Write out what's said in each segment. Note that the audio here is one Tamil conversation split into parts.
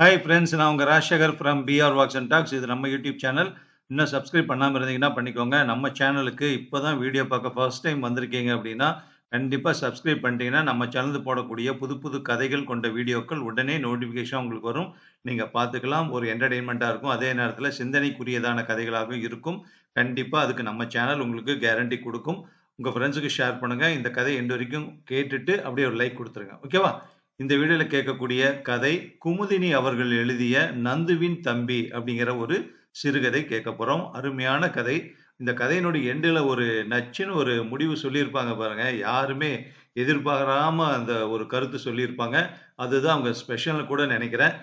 ஹாய் ஃப்ரெண்ட்ஸ் நான் உங்கள் Rajasekar from PR walks and talks இது நம்ம யூடியூப் சேனல் இன்னும் சப்ஸ்கிரைப் பண்ணாமல் இருந்தீங்கன்னா பண்ணிக்கோங்க. நம்ம சேனலுக்கு இப்போ தான் வீடியோ பார்க்க ஃபர்ஸ்ட் டைம் வந்திருக்கீங்க அப்படின்னா கண்டிப்பாக சப்ஸ்கிரைப் பண்ணிட்டீங்கன்னா நம்ம சேனல் போடக்கூடிய புது புது கதைகள் கொண்ட வீடியோக்கள் உடனே நோட்டிஃபிகேஷன் உங்களுக்கு வரும். நீங்கள் பார்த்துக்கலாம். ஒரு என்டர்டெயின்மெண்ட்டாக இருக்கும். அதே நேரத்தில் சிந்தனைக்குரியதான கதைகளாகவும் இருக்கும். கண்டிப்பாக அதுக்கு நம்ம சேனல் உங்களுக்கு கேரண்டி கொடுக்கும். உங்கள் ஃப்ரெண்ட்ஸுக்கு ஷேர் பண்ணுங்கள் இந்த கதை எண்டு வரைக்கும் கேட்டுட்டு அப்படியே ஒரு லைக் கொடுத்துருங்க. ஓகேவா இந்த வீடியோவில் கேட்கக்கூடிய கதை குமுதினி அவர்கள் எழுதிய நந்துவின் தம்பி அப்படிங்கிற ஒரு சிறுகதை கேட்க போகிறோம் அருமையான கதை. இந்த கதையினுடைய எண்டில் ஒரு நச்சுன்னு ஒரு முடிவு சொல்லியிருப்பாங்க பாருங்க. யாருமே எதிர்பாராம அந்த ஒரு கருத்து சொல்லியிருப்பாங்க. அதுதான் அவங்க ஸ்பெஷல்னு கூட நினைக்கிறேன்.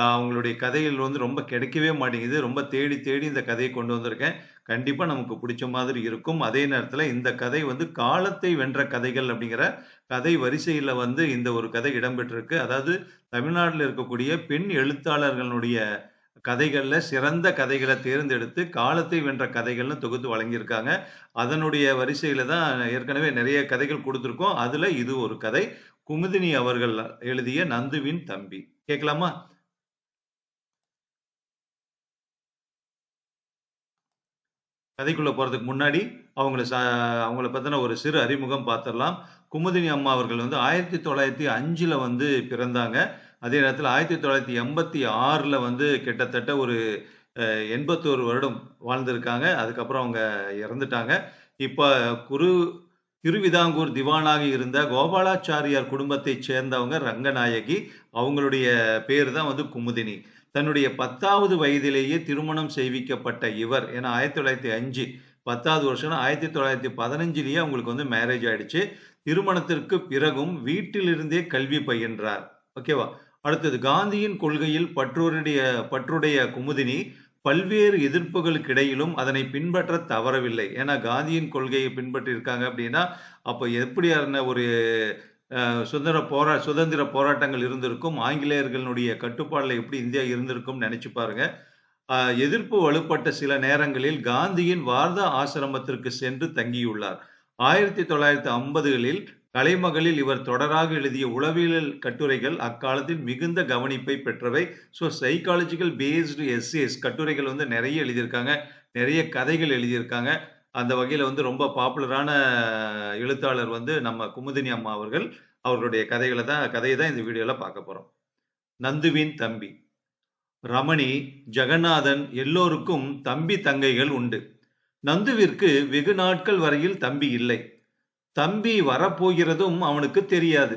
அவங்களுடைய கதைகள் வந்து ரொம்ப கிடைக்கவே மாட்டேங்குது. ரொம்ப தேடி தேடி இந்த கதையை கொண்டு வந்திருக்கேன். கண்டிப்பாக நமக்கு பிடிச்ச மாதிரி இருக்கும். அதே நேரத்தில் இந்த கதை வந்து காலத்தை வென்ற கதைகள் அப்படிங்கிற கதை வரிசையில் வந்து இந்த ஒரு கதை இடம்பெற்றிருக்கு. அதாவது தமிழ்நாட்டில் இருக்கக்கூடிய பெண் எழுத்தாளர்களுடைய கதைகளில் சிறந்த கதைகளை தேர்ந்தெடுத்து காலத்தை வென்ற கதைகள்னு தொகுத்து வழங்கியிருக்காங்க. அதனுடைய வரிசையில் தான் ஏற்கனவே நிறைய கதைகள் கொடுத்துருக்கோம். அதில் இது ஒரு கதை. குமுதினி அவர்கள் எழுதிய நந்துவின் தம்பி. கேட்கலாமா? கதைக்குள்ளே போகிறதுக்கு முன்னாடி அவங்கள ச அவங்கள பற்றின ஒரு சிறு அறிமுகம் பார்த்துடலாம் குமுதினி அம்மா அவர்கள் வந்து ஆயிரத்தி தொள்ளாயிரத்தி அஞ்சில் வந்து பிறந்தாங்க. அதே நேரத்தில் ஆயிரத்தி தொள்ளாயிரத்தி எண்பத்தி ஆறில் வந்து கிட்டத்தட்ட ஒரு எண்பத்தோரு வருடம் வாழ்ந்திருக்காங்க. அதுக்கப்புறம் அவங்க இறந்துட்டாங்க. இப்போ குரு திருவிதாங்கூர் திவானாக இருந்த கோபாலாச்சாரியார் குடும்பத்தைச் சேர்ந்தவங்க ரங்கநாயகி. அவங்களுடைய பேர் தான் வந்து குமுதினி. தன்னுடைய பத்தாவது வயதிலேயே திருமணம் செய்விக்கப்பட்ட இவர். ஏன்னா ஆயிரத்தி தொள்ளாயிரத்தி அஞ்சு பத்தாவது வருஷம் ஆயிரத்தி தொள்ளாயிரத்தி பதினஞ்சிலேயே அவங்களுக்கு வந்து மேரேஜ் ஆயிடுச்சு. திருமணத்திற்கு பிறகும் வீட்டிலிருந்தே கல்வி பயின்றார். ஓகேவா? அடுத்தது காந்தியின் கொள்கையில் பற்றோருடைய பற்றுடைய குமுதினி. பல்வேறு எதிர்ப்புகளுக்கு இடையிலும் அதனை பின்பற்ற தவறவில்லை. ஏன்னா காந்தியின் கொள்கையை பின்பற்றியிருக்காங்க அப்படின்னா அப்போ எப்படியான ஒரு சுதந்திர போரா சுதந்திர போராட்டங்கள் இருந்திருக்கும் ஆங்கிலேயர்களுடைய கட்டுப்பாடில் எப்படி இந்தியா இருந்திருக்கும் நினைச்சு பாருங்க. எதிர்ப்பு வலுப்பட்ட சில நேரங்களில் காந்தியின் வார்தா ஆசிரமத்திற்கு சென்று தங்கியுள்ளார். ஆயிரத்தி தொள்ளாயிரத்தி ஐம்பதுகளில் கலைமகளில் இவர் தொடராக எழுதிய உளவியல் கட்டுரைகள் அக்காலத்தில் மிகுந்த கவனிப்பை பெற்றவை. ஸோ சைக்காலஜிக்கல் பேஸ்டு எஸ்ஏஸ் கட்டுரைகள் வந்து நிறைய எழுதியிருக்காங்க. நிறைய கதைகள் எழுதியிருக்காங்க. அந்த வகையில் வந்து ரொம்ப பாப்புலரான எழுத்தாளர் வந்து நம்ம குமுதினி அம்மா அவர்கள். அவர்களுடைய கதைகளை தான் கதையை தான் இந்த வீடியோவில் பார்க்க போகிறோம் நந்துவின் தம்பி. ரமணி ஜெகநாதன் எல்லோருக்கும் தம்பி தங்கைகள் உண்டு. நந்துவிற்கு வெகு நாட்கள் வரையில் தம்பி இல்லை. தம்பி வரப்போகிறதும் அவனுக்கு தெரியாது.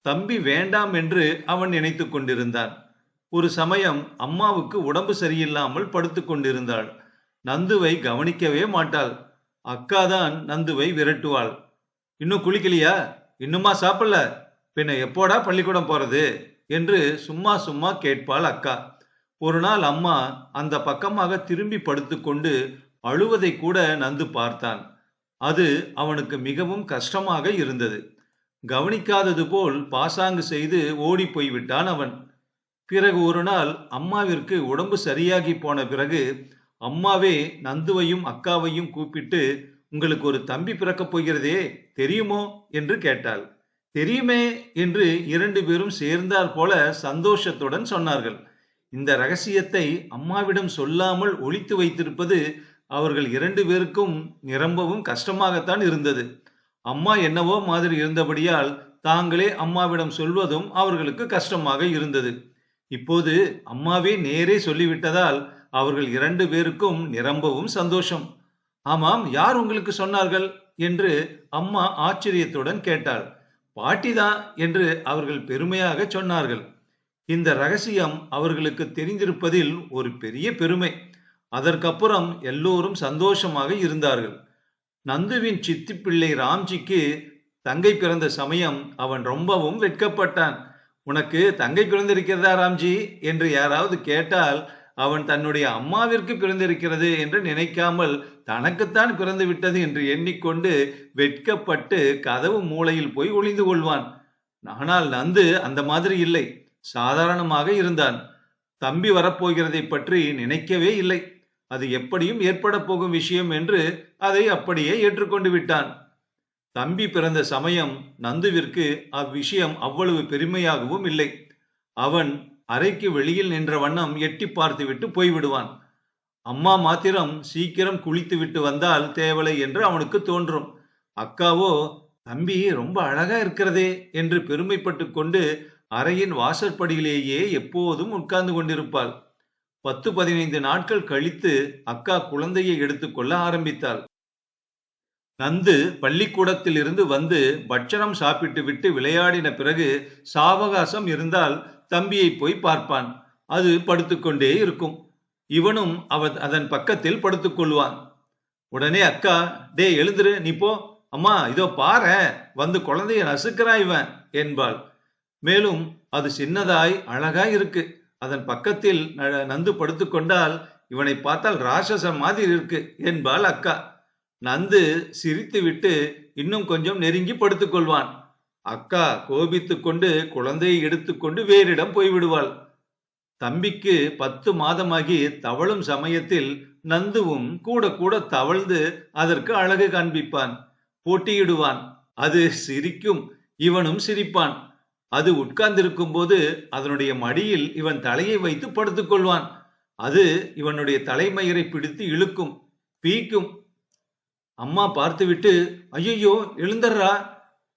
தம்பி வேண்டாம் என்று அவன் நினைத்து கொண்டிருந்தான். ஒரு சமயம் அம்மாவுக்கு உடம்பு சரியில்லாமல் படுத்து கொண்டிருந்தாள். நந்துவை கவனிக்கவே மாட்டாள். அக்காதான் நந்துவை விரட்டுவாள். இன்னும் குளிக்கலையா? இன்னுமா சாப்பிடல? பின்ன எப்போடா பள்ளிக்கூடம் போறது? என்று சும்மா சும்மா கேட்பாள் அக்கா. ஒரு நாள் அம்மா அந்த பக்கமாக திரும்பி படுத்துக்கொண்டு அழுவதை கூட நந்து பார்த்தான். அது அவனுக்கு மிகவும் கஷ்டமாக இருந்தது. கவனிக்காதது போல் பாசாங்கு செய்து ஓடி போய்விட்டான் அவன். பிறகு ஒரு நாள் அம்மாவிற்கு உடம்பு சரியாகி போன பிறகு அம்மாவே நந்துவையும் அக்காவையும் கூப்பிட்டு உங்களுக்கு ஒரு தம்பி பிறக்கப் போகிறதே தெரியுமோ? என்று கேட்டாள். தெரியுமே என்று இரண்டு பேரும் சேர்ந்தார் போல சந்தோஷத்துடன் சொன்னார்கள். இந்த ரகசியத்தை அம்மாவிடம் சொல்லாமல் ஒழித்து வைத்திருப்பது அவர்கள் இரண்டு பேருக்கும் நிரம்பவும் கஷ்டமாகத்தான் இருந்தது. அம்மா என்னவோ மாதிரி இருந்தபடியால் தாங்களே அம்மாவிடம் சொல்வதும் அவர்களுக்கு கஷ்டமாக இருந்தது. இப்போது அம்மாவே நேரே சொல்லிவிட்டதால் அவர்கள் இரண்டு பேருக்கும் நிரம்பவும் சந்தோஷம். ஆமாம் யார் உங்களுக்கு சொன்னார்கள்? என்று அம்மா ஆச்சரியத்துடன் கேட்டாள். பாட்டிதான் என்று அவர்கள் பெருமையாக சொன்னார்கள். இந்த ரகசியம் அவர்களுக்கு தெரிந்திருப்பதில் ஒரு பெரிய பெருமை. அதற்கப்புறம் எல்லோரும் சந்தோஷமாக இருந்தார்கள். நந்துவின் சித்தி பிள்ளை ராம்ஜிக்கு தங்கை பிறந்த சமயம் அவன் ரொம்பவும் வெட்கப்பட்டான். உனக்கு தங்கை பிறந்திருக்கிறதா ராம்ஜி? என்று யாராவது கேட்டால் அவன் தன்னுடைய அம்மாவிற்கு பிறந்திருக்கிறது என்று நினைக்காமல் தனக்குத்தான் பிறந்து விட்டது என்று எண்ணிக்கொண்டு வெட்கப்பட்டு கதவு மூலையில் போய் ஒளிந்து கொள்வான். ஆனால் நந்து அந்த மாதிரி இல்லை. சாதாரணமாக இருந்தான். தம்பி வரப்போகிறதை பற்றி நினைக்கவே இல்லை. அது எப்படியும் ஏற்பட போகும் விஷயம் என்று அதை அப்படியே ஏற்றுக்கொண்டு விட்டான். தம்பி பிறந்த சமயம் நந்துவிற்கு அவ்விஷயம் அவ்வளவு பெருமையாகவும் இல்லை. அவன் அறைக்கு வெளியில் நின்ற வண்ணம் எட்டி பார்த்துவிட்டு போய்விடுவான். அம்மா மாத்திரம் சீக்கிரம் குளித்துவிட்டு வந்தால் தேவலை என்று அவனுக்கு தோன்றும். அக்காவோ தம்பி ரொம்ப அழகா இருக்கிறதே என்று பெருமைப்பட்டு கொண்டு அறையின் வாசற்படியிலேயே எப்போதும் உட்கார்ந்து கொண்டிருப்பாள். பத்து பதினைந்து நாட்கள் கழித்து அக்கா குழந்தையை எடுத்துக்கொள்ள ஆரம்பித்தாள். நந்து பள்ளிக்கூடத்திலிருந்து வந்து பட்சணம் சாப்பிட்டு விட்டு விளையாடின பிறகு சாவகாசம் இருந்தால் தம்பியை போய் பார்ப்பான். அது படுத்துக்கொண்டே இருக்கும். இவனும் அவ அதன் பக்கத்தில் படுத்துக்கொள்வான் உடனே அக்கா டே எழுந்துரு நீ போ. அம்மா இதோ பாரு வந்து குழந்தைய நசுக்கிறாய் இவன் என்பாள். மேலும் அது சின்னதாய் அழகாய் இருக்கு. அதன் பக்கத்தில் ந- நந்து படுத்துக்கொண்டால் இவனை பார்த்தால் ராட்சச மாதிரி இருக்கு என்பாள் அக்கா. நந்து சிரித்துவிட்டு இன்னும் கொஞ்சம் நெருங்கி படுத்துக்கொள்வான் அக்கா கோபித்துக்கொண்டு குழந்தையை எடுத்துக்கொண்டு வேறிடம் போய்விடுவாள். தம்பிக்கு பத்து மாதமாகி தவழும் சமயத்தில் நந்துவும் கூட கூட தவழ்ந்து அதற்கு அழகு காண்பிப்பான். போட்டியிடுவான். அது சிரிக்கும். இவனும் சிரிப்பான். அது உட்கார்ந்திருக்கும் போது அதனுடைய மடியில் இவன் தலையை வைத்து படுத்துக்கொள்வான். அது இவனுடைய தலைமயிரை பிடித்து இழுக்கும் பீக்கும் அம்மா பார்த்துவிட்டு ஐயையோ எழுந்தர்றா.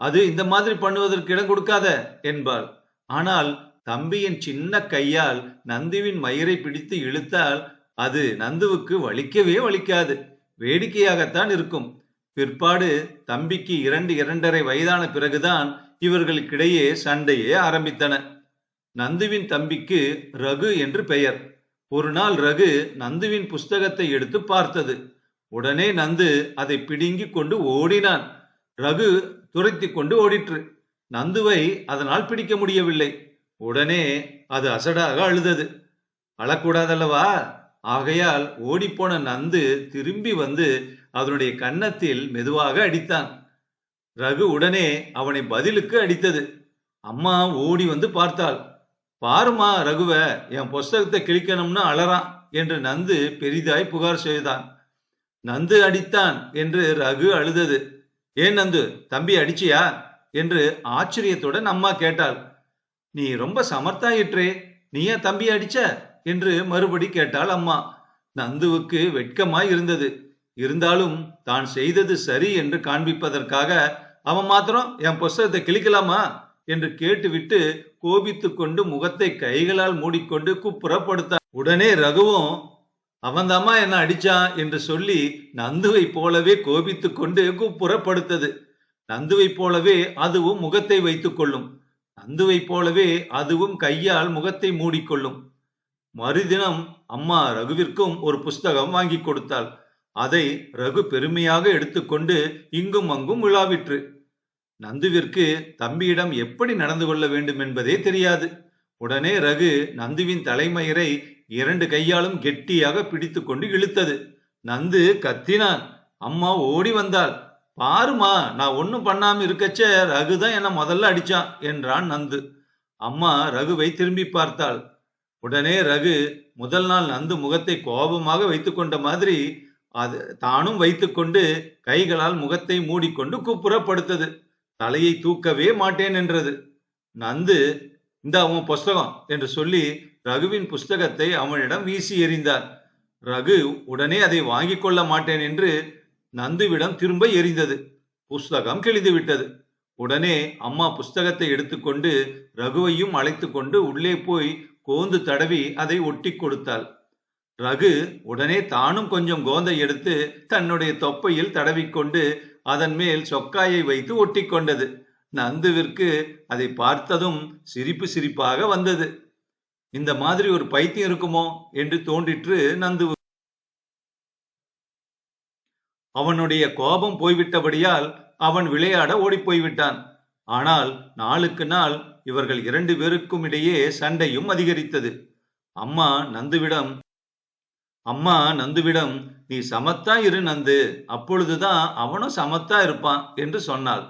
அது இந்த மாதிரி பண்ணுவதற்கு இடம் கொடுக்காத என்பாள். ஆனால் தம்பியின் சின்ன கையால் நந்துவின் மயிரை பிடித்து இழுத்தால் அது நந்துவுக்கு வலிக்கவே வலிக்காது. வேடிக்கையாகத்தான் இருக்கும். பிற்பாடு தம்பிக்கு இரண்டு இரண்டரை வயதான பிறகுதான் இவர்களுக்கிடையே சண்டையே ஆரம்பித்தன. நந்துவின் தம்பிக்கு ரகு என்று பெயர். ஒரு நாள் ரகு நந்துவின் புஸ்தகத்தை எடுத்து பார்த்தது. உடனே நந்து அதை பிடுங்கி கொண்டு ஓடினான். ரகு துரத்தி கொண்டு ஓடிற்று. நந்துவை அதனால் பிடிக்க முடியவில்லை. உடனே அது அசடாக அழுதது. அழக்கூடாதல்லவா? ஆகையால் ஓடிப்போன நந்து திரும்பி வந்து அதனுடைய கன்னத்தில் மெதுவாக அடித்தான். ரகு உடனே அவனை பதிலுக்கு அடித்தது. அம்மா ஓடி வந்து பார்த்தாள். பாருமா ரகுவ என் புஸ்தகத்தை கிழிக்கணும்னு அலறான் என்று நந்து பெரிதாய் புகார் செய்தான். நந்து அடித்தான் என்று ரகு அழுதது. ஏன் நந்து தம்பி அடிச்சியா? என்று ஆச்சரியத்துடன் அம்மா கேட்டாள். நீ ரொம்ப சமர்த்தாயிற்றே நீ ஏன் தம்பி அடிச்ச? என்று மறுபடி கேட்டாள் அம்மா. நந்துவுக்கு வெட்கமாய் இருந்தது. இருந்தாலும் தான் செய்தது சரி என்று காண்பிப்பதற்காக அவன் மாத்திரம் என் புஸ்தகத்தை கிழிக்கலாமா என்று கேட்டுவிட்டு கோபித்து கொண்டு முகத்தை கைகளால் மூடிக்கொண்டு குப்புறப்படுத்தான். உடனே ரகுவும் அவன்தாம்மா என்ன அடிச்சான் என்று சொல்லி நந்துவை போலவே கோபித்து கொண்டு குப்புறப்படுத்தது. நந்துவை போலவே அதுவும் முகத்தை வைத்துக் கொள்ளும். நந்துவை போலவே அதுவும் கையால் முகத்தை மூடிக்கொள்ளும். மறுதினம் அம்மா ரகுவிற்கும் ஒரு புஸ்தகம் வாங்கி கொடுத்தாள். அதை ரகு பெருமையாக எடுத்துக்கொண்டு இங்கும் அங்கும் விழாவிற்று. நந்துவிற்கு தம்பியிடம் எப்படி நடந்து கொள்ள வேண்டும் என்பதே தெரியாது. உடனே ரகு நந்துவின் தலைமயிரை இரண்டு கையாலும் கெட்டியாக பிடித்து கொண்டு இழுத்தது. நந்து கத்தினான். அம்மா ஓடி வந்தாள். பாருமா நான் ஒன்னும் பண்ணாம இருக்கச்ச ரகு தான் என்ன முதல்ல அடிச்சான் என்றான் நந்து. அம்மா ரகுவை திரும்பி பார்த்தாள். உடனே ரகு முதல் நாள் நந்து முகத்தை கோபமாக வைத்துக்கொண்ட மாதிரி அது தானும் வைத்துக்கொண்டு கைகளால் முகத்தை மூடிக்கொண்டு குப்புறப்படுத்தது. தலையை தூக்கவே மாட்டேன் என்றது. நந்து இந்த அவன் புஸ்தகம் என்று சொல்லி ரகுவின் புஸ்தகத்தை அவனிடம் வீசி எறிந்தார். ரகு உடனே அதை வாங்கிக் கொள்ள மாட்டேன் என்று நந்துவிடம் திரும்ப எறிந்தது. புஸ்தகம் கிழிந்து விட்டது. உடனே அம்மா புஸ்தகத்தை எடுத்துக்கொண்டு ரகுவையும் அழைத்து கொண்டு உள்ளே போய் கோந்து தடவி அதை ஒட்டி கொடுத்தாள். ரகு உடனே தானும் கொஞ்சம் கோந்தை எடுத்து தன்னுடைய தொப்பையில் தடவிக்கொண்டு அதன் மேல் சொக்காயை வைத்து ஒட்டி கொண்டது நந்துவிற்கு அதை பார்த்ததும் சிரிப்பு சிரிப்பாக வந்தது. இந்த மாதிரி ஒரு பைத்தியம் இருக்குமோ? என்று தோன்றிற்று நந்து. அவனுடைய கோபம் போய்விட்டபடியால் அவன் விளையாட ஓடிப்போய்விட்டான். ஆனால் நாளுக்கு நாள் இவர்கள் இரண்டு பேருக்கும் இடையே சண்டையும் அதிகரித்தது. அம்மா நந்துவிடம் அம்மா நந்துவிடம் நீ சமத்தா இரு நந்து அப்பொழுதுதான் அவனும் சமத்தா இருப்பான் என்று சொன்னாள்.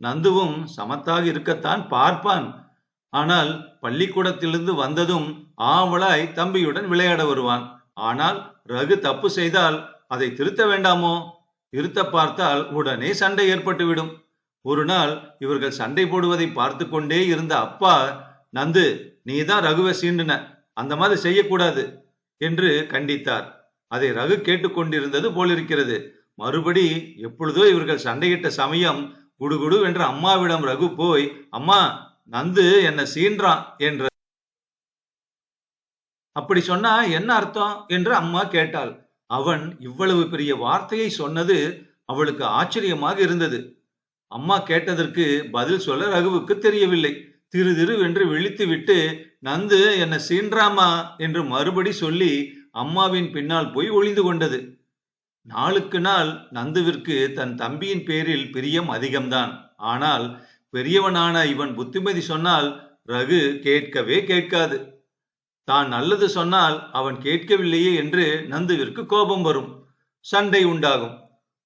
நந்துவும் சமத்தாக இருக்கத்தான் பார்ப்பான். ஆனால் பள்ளிக்கூடத்திலிருந்து வந்ததும் ஆவலாய் தம்பியுடன் விளையாட வருவான். ஆனால் ரகு தப்பு செய்தால் அதை திருத்த வேண்டாமோ? திருத்த பார்த்தால் உடனே சண்டை ஏற்பட்டுவிடும். ஒரு நாள் இவர்கள் சண்டை போடுவதை பார்த்து கொண்டே இருந்த அப்பா நந்து நீ தான் ரகுவை சீண்டுன. அந்த மாதிரி செய்யக்கூடாது. என்று கண்டித்தார். அதை ரகு கேட்டுக்கொண்டிருந்தது போலிருக்கிறது. மறுபடி எப்பொழுதோ இவர்கள் சண்டையிட்ட சமயம் குடுகுடு என்று அம்மாவிடம் ரகு போய் அம்மா நந்து என்ன சீன்றான் என்ற அப்படி சொன்னா என்ன அர்த்தம் என்று அம்மா கேட்டாள். அவன் இவ்வளவு பெரிய வார்த்தையை சொன்னது அவளுக்கு ஆச்சரியமாக இருந்தது. அம்மா கேட்டதற்கு பதில் சொல்ல ரகுவுக்கு தெரியவில்லை. திரு திரு என்று விழித்து விட்டு நந்து என்ன சீன்றாமா என்று மறுபடி சொல்லி அம்மாவின் பின்னால் போய் ஒளிந்து கொண்டது. நாளுக்கு நாள் நந்துவிற்கு தன் தம்பியின் பேரில் பிரியம் அதிகம்தான். ஆனால் பெரியவனான இவன் புத்திமதி சொன்னால் ரகு கேட்கவே கேட்காது. தான் நல்லது சொன்னால் அவன் கேட்கவில்லையே என்று நந்துவிற்கு கோபம் வரும். சண்டை உண்டாகும்.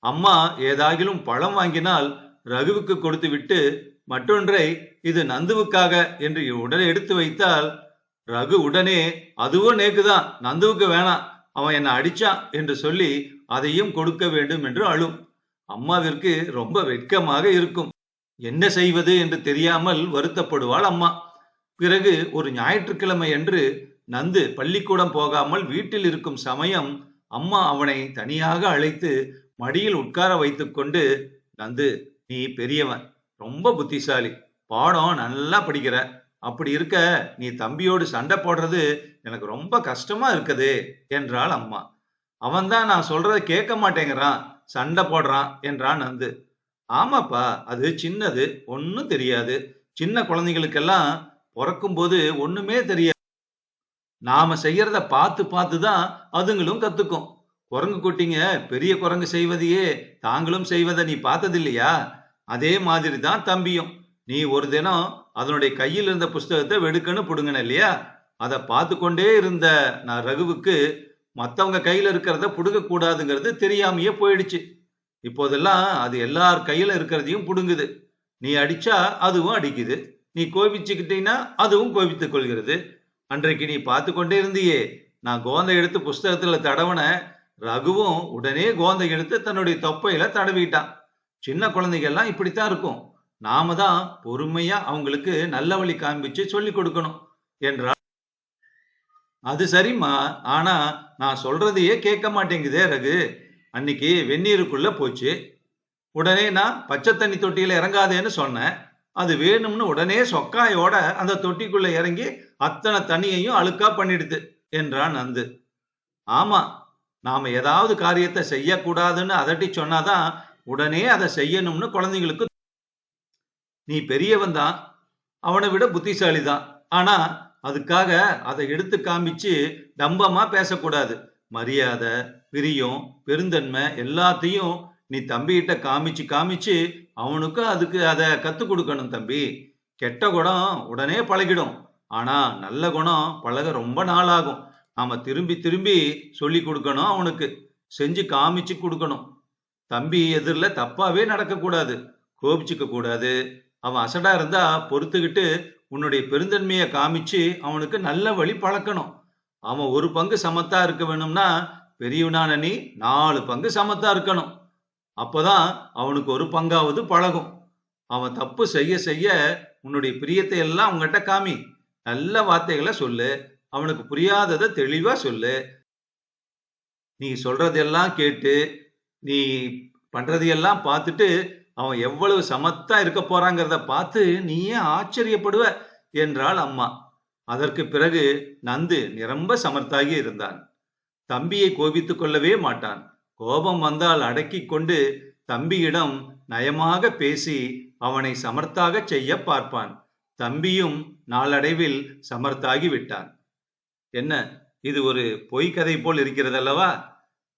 அம்மா ஏதாகிலும் பழம் வாங்கினால் ரகுவுக்கு கொடுத்துவிட்டு மற்றொன்றை இது நந்துவுக்காக என்று உடனே எடுத்து வைத்தால் ரகு உடனே அதுவும் நேக்குதான் நந்துவுக்கு வேணாம் அவன் என்னை அடிச்சான் என்று சொல்லி அதையும் கொடுக்க வேண்டும் என்று அழும். அம்மாவிற்கு ரொம்ப வெட்கமாக இருக்கும். என்ன செய்வது என்று தெரியாமல் வருத்தப்படுவாள் அம்மா. பிறகு ஒரு ஞாயிற்றுக்கிழமை என்று நந்து பள்ளிக்கூடம் போகாமல் வீட்டில் இருக்கும் சமயம் அம்மா அவனை தனியாக அழைத்து மடியில் உட்கார வைத்துக்கொண்டு நந்து நீ பெரியவன். ரொம்ப புத்திசாலி. பாடம் நல்லா படிக்கிற. அப்படி இருக்க நீ தம்பியோடு சண்டை போடுறது எனக்கு ரொம்ப கஷ்டமா இருக்குது என்றாள் அம்மா. அவன்தான் நான் சொல்றதை கேட்க மாட்டேங்கிறான் சண்டை போடுறான் என்றான் நந்து. ஆமாப்பா அது சின்னது ஒன்னும் தெரியாது. சின்ன குழந்தைகளுக்கெல்லாம் பிறக்கும் போது ஒண்ணுமே தெரியாது. நாம செய்யறத பார்த்து பார்த்து தான் அதுங்களும் கத்துக்கும். குரங்கு குட்டிங்க பெரிய குரங்கு செய்வதையே தாங்களும் செய்வதை நீ பார்த்தது இல்லையா அதே மாதிரி தான் தம்பியும். நீ ஒரு தினம் அதனுடைய கையில் இருந்த புஸ்தகத்தை வெடுக்கன்னு புடுங்கன இல்லையா? அதை பார்த்து கொண்டே இருந்த நான் ரகுவுக்கு மற்றவங்க கையில் இருக்கிறத புடுங்க கூடாதுங்கிறது தெரியாமையே போயிடுச்சு. இப்போதெல்லாம் அது எல்லார் கையில் இருக்கிறதையும் புடுங்குது. நீ அடிச்சா அதுவும் அடிக்குது. நீ கோபிச்சுக்கிட்டீங்கன்னா அதுவும் கோபித்துக் கொள்கிறது. அன்றைக்கு நீ பார்த்து கொண்டே இருந்தியே. நான் கோந்தை எடுத்து புஸ்தகத்தில் தடவன ரகுவும் உடனே கோந்தை எடுத்து தன்னுடைய தொப்பையில தடவிட்டான். சின்ன குழந்தைகள்லாம் இப்படித்தான் இருக்கும். நாம தான் பொறுமையா அவங்களுக்கு நல்ல வழி காண்பிச்சு சொல்லி கொடுக்கணும் என்றார் அது சரிம்மா. ஆனா நான் சொல்றதையே கேட்க மாட்டேங்குதே ரகு. அன்னைக்கு வெந்நீருக்குள்ள போச்சு. உடனே நான் பச்சை தண்ணி தொட்டியில இறங்காதேன்னு சொன்னேன். அது வேணும்னு உடனே சொக்காயோட அந்த தொட்டிக்குள்ள இறங்கி அத்தனை தண்ணியையும் அழுக்கா பண்ணிடுது என்றான் நந்து. ஆமா நாம ஏதாவது காரியத்தை செய்யக்கூடாதுன்னு அதட்டி சொன்னாதான் உடனே அதை செய்யணும்னு குழந்தைங்களுக்கு நீ பெரியவன் தான். அவனை விட புத்திசாலி தான். ஆனா அதுக்காக அதை எடுத்து காமிச்சு டம்பமா பேசக்கூடாது. மரியாதை பிரியம் பெருந்தன்மை எல்லாத்தையும் நீ தம்பிகிட்ட காமிச்சு காமிச்சு அவனுக்கும் அதுக்கு அதை கத்து கொடுக்கணும் தம்பி. கெட்ட குணம் உடனே பழகிடும். ஆனா நல்ல குணம் பழக ரொம்ப நாளாகும். நாம திரும்பி திரும்பி சொல்லி கொடுக்கணும் அவனுக்கு. செஞ்சு காமிச்சு கொடுக்கணும். தம்பி எதிரில் தப்பாவே நடக்கக்கூடாது. கோபிச்சுக்க கூடாது அவன் அசடா இருந்தா பொறுத்துக்கிட்டு உன்னுடைய பெருந்தன்மையை காமிச்சு அவனுக்கு நல்ல வழி பழக்கணும். அவன் ஒரு பங்கு சமத்தா இருக்க வேணும்னா பெரியவனான நீ நாலு பங்கு சமத்தா இருக்கணும். அப்போதான் அவனுக்கு ஒரு பங்காவது பழகும். அவன் தப்பு செய்ய செய்ய உன்னுடைய பிரியத்தை எல்லாம் அவங்ககிட்ட காமி. நல்ல வார்த்தைகளை சொல்லு. அவனுக்கு புரியாததை தெளிவா சொல்லு. நீ சொல்றதெல்லாம் கேட்டு நீ பண்றதையெல்லாம் பார்த்துட்டு அவன் எவ்வளவு சமத்தா இருக்க போறாங்கிறத பார்த்து நீயே ஆச்சரியப்படுவ என்றாள் அம்மா. அதற்கு பிறகு நந்து நிரம்ப சமர்த்தாகி இருந்தான். தம்பியை கோபித்துக் கொள்ளவே மாட்டான். கோபம் வந்தால் அடக்கி கொண்டு தம்பியிடம் நயமாக பேசி அவனை சமர்த்தாக செய்ய பார்ப்பான். தம்பியும் நாளடைவில் சமர்த்தாகி விட்டான். என்ன இது ஒரு பொய்க்கதை போல் இருக்கிறதல்லவா?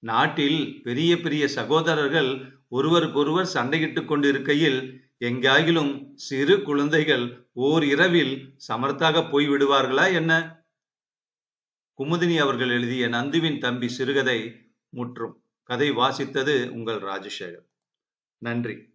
நாட்டில் பெரிய பெரிய சகோதரர்கள் ஒருவருக்கொருவர் சண்டையிட்டுக் கொண்டிருக்கையில் எங்காகிலும் சிறு குழந்தைகள் ஓர் இரவில் சமர்த்தாக போய் விடுவார்களா என்ன? குமுதினி அவர்கள் எழுதிய நந்துவின் தம்பி சிறுகதை முற்றும். கதை வாசித்தது உங்கள் ராஜசேகர். நன்றி.